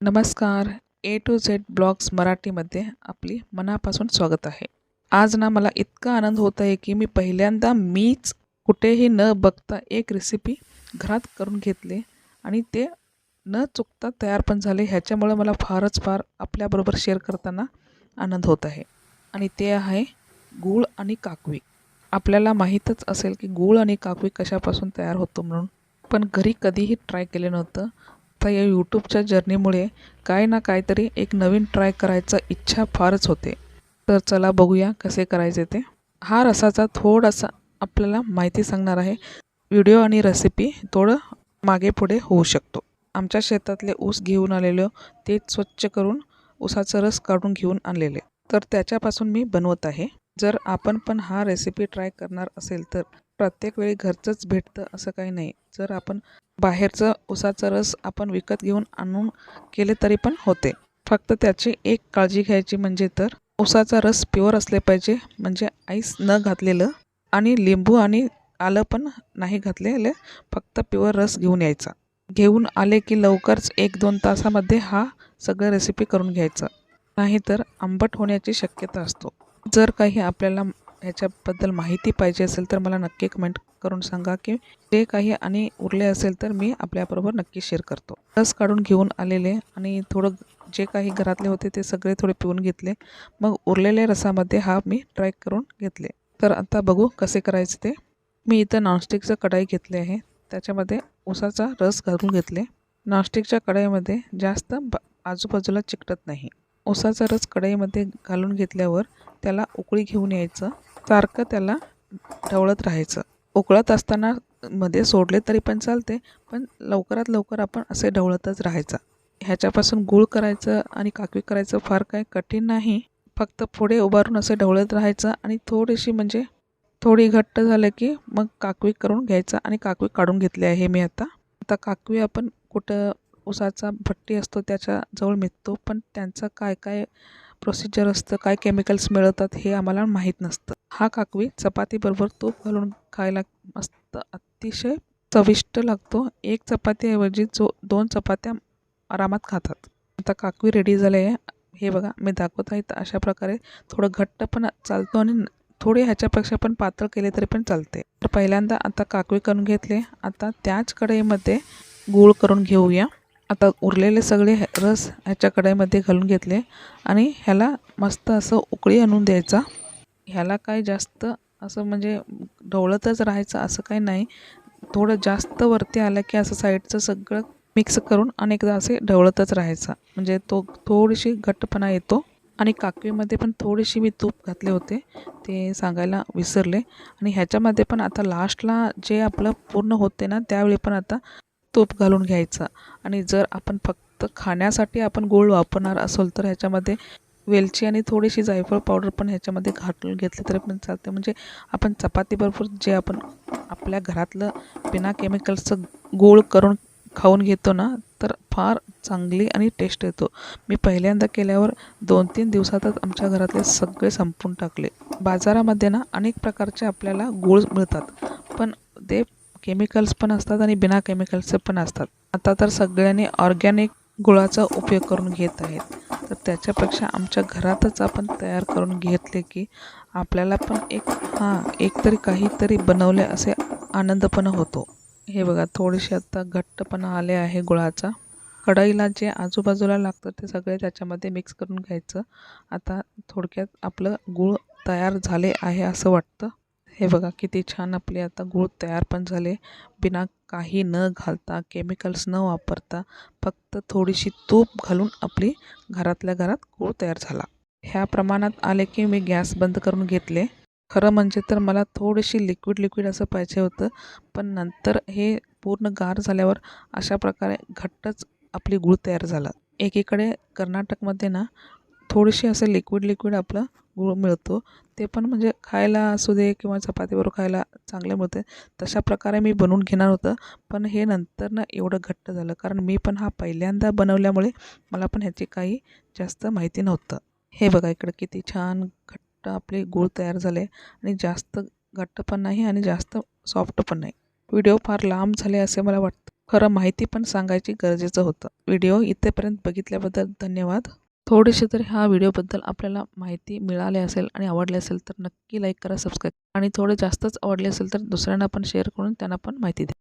नमस्कार. ए to Z blogs मराठीमध्ये आपली मनापासून स्वागत आहे. आज ना मला इतका आनंद होत आहे की मी पहिल्यांदा मीच कुठेही न बघता एक रेसिपी घरात करून घेतले आणि ते न चुकता तयार पण झाले. ह्याच्यामुळं मला फारच फार आपल्याबरोबर शेअर करताना आनंद होत आहे. आणि ते आहे गूळ आणि काकवी. आपल्याला माहीतच असेल की गूळ आणि काकवी कशापासून तयार होतो म्हणून. पण घरी कधीही ट्राय केलं नव्हतं. आता या यूट्यूबच्या जर्नीमुळे काय ना काहीतरी एक नवीन ट्राय करायचा इच्छा फारच होते. तर चला बघूया कसे करायचे ते. हा रसाचा थोडासा आपल्याला माहिती सांगणार आहे. व्हिडिओ आणि रेसिपी थोडं मागे पुढे होऊ शकतो. आमच्या शेतातले ऊस घेऊन आलेलो ते स्वच्छ करून ऊसाचा रस काढून घेऊन आणलेले. तर त्याच्यापासून मी बनवत आहे. जर आपण पण हा रेसिपी ट्राय करणार असेल तर प्रत्येक वेळी घरचंच भेटतं असं काही नाही. जर आपण बाहेरचं उसाचा रस आपण विकत घेऊन आणून केले तरी पण होते. फक्त त्याची एक काळजी घ्यायची म्हणजे तर उसाचा रस प्युअर असले पाहिजे म्हणजे आईस न घातलेलं आणि लिंबू आणि आलं पण नाही घातलेलं फक्त प्युअर रस घेऊन यायचा. घेऊन आले की लवकरच एक दोन तासामध्ये हा सगळं रेसिपी करून घ्यायचा. नाहीतर आंबट होण्याची शक्यता असतो. जर काही आपल्याला ह्याच्याबद्दल माहिती पाहिजे असेल तर मला नक्की कमेंट करून सांगा की जे काही आणि उरले असेल तर मी आपल्याबरोबर नक्की शेअर करतो. रस काढून घेऊन आलेले आणि थोडं जे काही घरातले होते ते सगळे थोडे पिऊन घेतले. मग उरलेल्या रसामध्ये हा मी ट्राय करून घेतले. तर आता बघू कसे करायचे ते. मी इथं नॉनस्टिकचं कढाई घेतले आहे. त्याच्यामध्ये उसाचा रस घालून घेतले. नॉनस्टिकच्या कढाईमध्ये जास्त बा आजूबाजूला चिकटत नाही. उसाचा रस कढईमध्ये घालून घेतल्यावर त्याला उकळी घेऊन यायचं. सारखं त्याला ढवळत राहायचं. उकळत असताना मध्ये सोडले तरी पण चालते पण लवकरात लवकर आपण असे ढवळतच राहायचा. ह्याच्यापासून गूळ करायचं आणि काकवी करायचं फार काही कठीण नाही. फक्त पुढे उभारून असे ढवळत राहायचं आणि थोडीशी म्हणजे थोडी घट्ट झालं की मग काकवी करून घ्यायचं आणि काकवी काढून घेतली आहे मी आता. आता काकवी आपण कुठं उसाचा भट्टी असतो त्याच्याजवळ मिळतो पण त्यांचं काय काय प्रोसिजर असतं काय केमिकल्स मिळवतात हे आम्हाला माहीत नसतं. हा काकवी चपातीबरोबर तूप घालून खायला मस्त अतिशय चविष्ट लागतो. एक चपातीऐवजी जो दोन चपात्या आरामात खातात. आता काकवी रेडी झाले आहे. हे बघा मी दाखवत आहे तर अशा प्रकारे थोडं घट्ट पण चालतो आणि थोडे ह्याच्यापेक्षा पण पातळ केले तरी पण चालते. तर पहिल्यांदा आता काकवी करून घेतले आता त्याच कढईमध्ये गूळ करून घेऊया. आता उरलेले सगळे रस ह्याच्या कढईमध्ये घालून घेतले आणि ह्याला मस्त असं उकळी आणून द्यायचा. ह्याला काय जास्त असं म्हणजे ढवळतच राहायचं असं काही नाही. थोडं जास्त वरती आलं की असं साईडचं सगळं मिक्स करून अनेकदा असे ढवळतच राहायचा. म्हणजे तो थोडीशी घट्टपणा येतो. आणि काकवीमध्ये पण थोडीशी मी तूप घातले होते. ते सांगायला विसरले. आणि ह्याच्यामध्ये पण आता लास्टला जे आपलं पूर्ण होते ना त्यावेळी पण आता तूप घालून घ्यायचा. आणि जर आपण फक्त खाण्यासाठी आपण गूळ वापरणार असेल तर ह्याच्यामध्ये वेलची आणि थोडीशी जायफळ पावडर पण ह्याच्यामध्ये घालून घेतली तरी पण चालते. म्हणजे आपण चपातीबरोबर जे आपण आपल्या घरातलं बिना केमिकल्सचं गूळ करून खाऊन घेतो ना तर फार चांगली आणि टेस्ट येतो. मी पहिल्यांदा केल्यावर दोन तीन दिवसातच आमच्या घरातले सगळे संपून टाकले. बाजारामध्ये ना अनेक प्रकारचे आपल्याला गूळ मिळतात. पण ते केमिकल्स पण असतात आणि बिना केमिकल्सचे पण असतात. आता तर सगळ्यांनी ऑर्गॅनिक गुळाचा उपयोग करून घेत आहेत. तर त्याच्यापेक्षा आमच्या घरातच आपण तयार करून घेतले की आपल्याला पण एक हां एकतरी काहीतरी बनवले असे आनंद पण होतो. हे बघा थोडेसे आता घट्टपणा आले आहे गुळाचा. कढईला जे आजूबाजूला लागतं ते सगळे त्याच्यामध्ये मिक्स करून घ्यायचं. आता थोडक्यात आपलं गूळ तयार झाले आहे असं वाटतं. हे बघा किती छान आपले आता गूळ तयार पण झाले. बिना काही न घालता केमिकल्स न वापरता फक्त थोडीशी तूप घालून आपली घरातल्या घरात गूळ तयार झाला. ह्या प्रमाणात आले की मी गॅस बंद करून घेतले. खरं म्हणजे तर मला थोडीशी लिक्विड लिक्विड असं पाहिजे होतं पण नंतर हे पूर्ण गार झाल्यावर अशा प्रकारे घट्टच आपली गूळ तयार झाला. एकीकडे कर्नाटकमध्ये ना थोडीशी असं लिक्विड लिक्विड आपलं गूळ मिळतो. ते पण म्हणजे खायला असू दे किंवा चपातीबरोबर खायला चांगलं मिळते तशा प्रकारे मी बनवून घेणार होतं. पण हे नंतर ना एवढं घट्ट झालं. कारण मी पण हा पहिल्यांदा बनवल्यामुळे मला पण ह्याची काही जास्त माहिती नव्हतं. हे बघा इकडं किती छान घट्ट आपले गूळ तयार झाले. आणि जास्त घट्ट पण नाही आणि जास्त सॉफ्ट पण नाही. व्हिडिओ फार लांब झाले असे मला वाटतं. खरं माहिती पण सांगायची गरजेचं होतं. व्हिडिओ इथेपर्यंत बघितल्याबद्दल धन्यवाद. थोडीशी तरी ह्या व्हिडिओबद्दल आपल्याला माहिती मिळाली असेल आणि आवडली असेल तर नक्की लाईक करा सबस्क्राईब आणि थोडे जास्तच आवडले असेल तर दुसऱ्यांना पण शेअर करून त्यांना पण माहिती द्या.